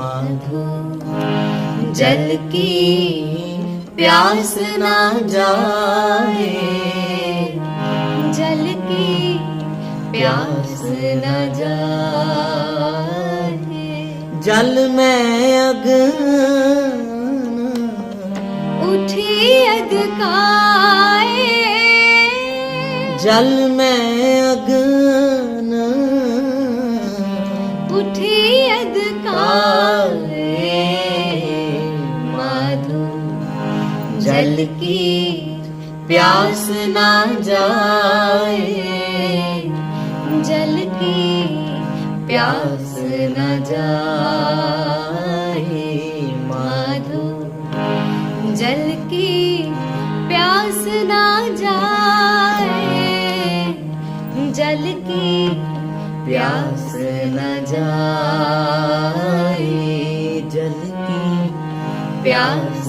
माधो। जल की प्यास ना जाए। जल की प्यास न जाए। जल में अगन उठी अदकाए जल में अगन उठी अदकाए की प्यास ना जाए। जल की प्यास न जाए, माधो। जल की प्यास ना जाए, जल की प्यास न जाए, जल की प्यास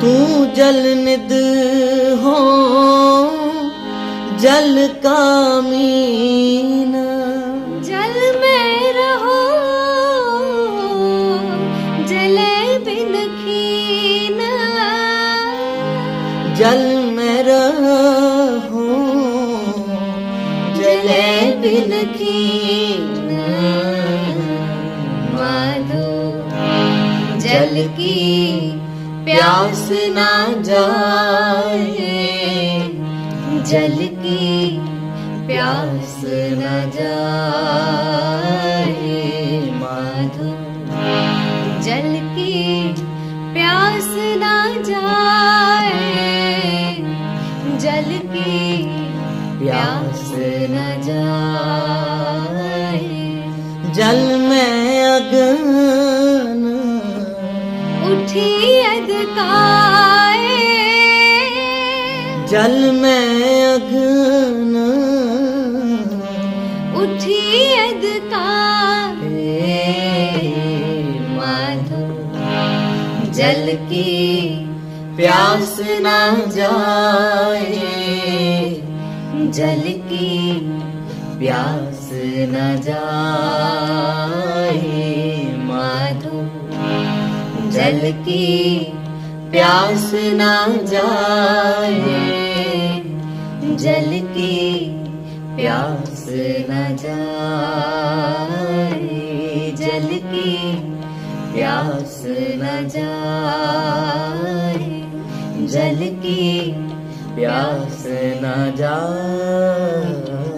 तू जल निद हो जल का मीना जल में रहो जले बिन खीना। जल में रहो जले बिन खीना। माधो जल की प्यास ना जाए। जल की प्यास न जाए, माधो। जल की प्यास न जाए, जल की प्यास न जाए। जल में अगन उठी अदकाए जल में अगन। उठी अदकाए माधो। जल की प्यास न जाए जल की प्यास न जाए। की प्यास न जाए, जल की प्यास न जाए, जल की प्यास न जाए, जल की प्यास न जाए।